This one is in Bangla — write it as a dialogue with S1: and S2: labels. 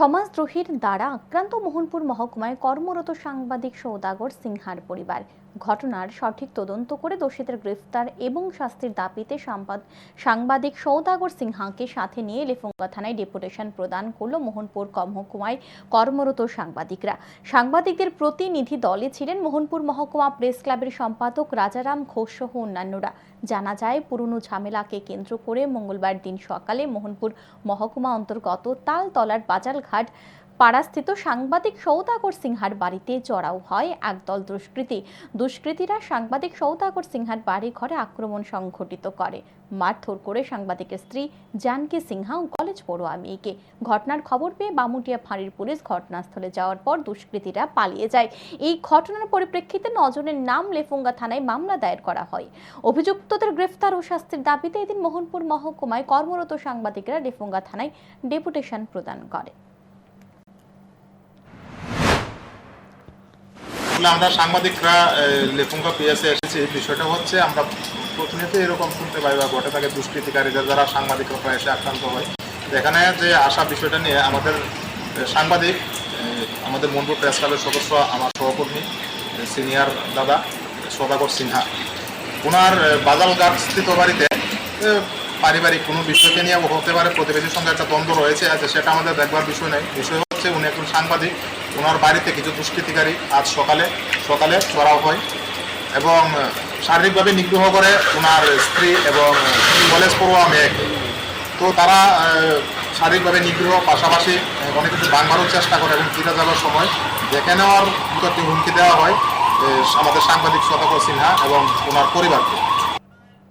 S1: সমাজদ্রোহীর দ্বারা আক্রান্ত মোহনপুর মহকুমায় কর্মরত সাংবাদিক সৌদাগর সিংহার পরিবার। ঘটনার সঠিক তদন্ত করে দোষীদের গ্রেফতার এবং শাস্তির দাবিতে সাংবাদ- সাংবাদিক সৌদাগর সিংহাকে সাথে নিয়ে লেফুঙ্গা থানায় ডেপুটেশন প্রদান করল মোহনপুর মহকুমায় কর্মরত সাংবাদিকরা। সাংবাদিকদের প্রতিনিধি দলে ছিলেন মোহনপুর মহকুমা প্রেস ক্লাবের সম্পাদক রাজারাম ঘোষ সহ অন্যান্যরা। জানা যায়, পুরনো ঝামেলাকে কেন্দ্র করে মঙ্গলবার দিন সকালে মোহনপুর মহকুমা অন্তর্গত তালতলার বাজারঘাট পাড়াস্থিত সাংবাদিক সৌদাগর সিংহার বাড়িতে চড়াও হয় একদল দুষ্কৃতী। দুষ্কৃতীরা সাংবাদিক সৌদাগর সিংহার বাড়ি ঘরে আক্রমণ সংঘটিত করে। মারধর করে সাংবাদিকের স্ত্রী জানকি সিনহা ও কলেজ পড়ুয়া মেয়েকে। ঘটনার খবর পেয়ে বামুটিয়া ফাঁড়ির পুলিশ ঘটনাস্থলে যাওয়ার পর দুষ্কৃতীরা পালিয়ে যায়। এই ঘটনার পরিপ্রেক্ষিতে নজনের নাম লেফুঙ্গা থানায় মামলা দায়ের করা হয়। অভিযুক্তদের গ্রেফতার ও শাস্তির দাবিতে এদিন মোহনপুর মহকুমায় কর্মরত সাংবাদিকরা লেফুঙ্গা থানায় ডেপুটেশন প্রদান করে।
S2: আসলে আমরা সাংবাদিকরা লেফুঙ্গা পিএসে এসেছি। বিষয়টা হচ্ছে, আমরা প্রতিনিয়ত এরকম শুনতে পাই বা ঘটে থাকে দুষ্কৃতিকারীদের যারা সাংবাদিকরা প্রায় এসে আক্রান্ত হয়। এখানে যে আসা বিষয়টা নিয়ে আমাদের সাংবাদিক আমাদের মনপুর প্রেস ক্লাবের সদস্য, আমার সহকর্মী সিনিয়র দাদা সদাগর সিনহা। ওনার বাজালঘাট স্থিত বাড়িতে পারিবারিক কোনো বিষয়কে নিয়ে হতে পারে, প্রতিবেশীর সঙ্গে একটা দ্বন্দ্ব রয়েছে সেটা আমাদের দেখবার বিষয় নেই বিষয় হচ্ছে, উনি একজন সাংবাদিক। ওনার বাড়িতে কিছু দুষ্কৃতিকারী আজ সকালে সকালে চড়াও হয় এবং শারীরিকভাবে নিগ্রহ করে ওনার স্ত্রী এবং কলেজ পড়ুয়া মেয়েকে তো তারা শারীরিকভাবে নিগ্রহ, পাশাপাশি অনেক কিছু ভাঙবারও চেষ্টা করে এবং ফিরে যাওয়ার সময় দেখে নেওয়ার হুমকি দেওয়া হয় আমাদের সাংবাদিক সতর্ক সিনহা এবং ওনার পরিবারকে।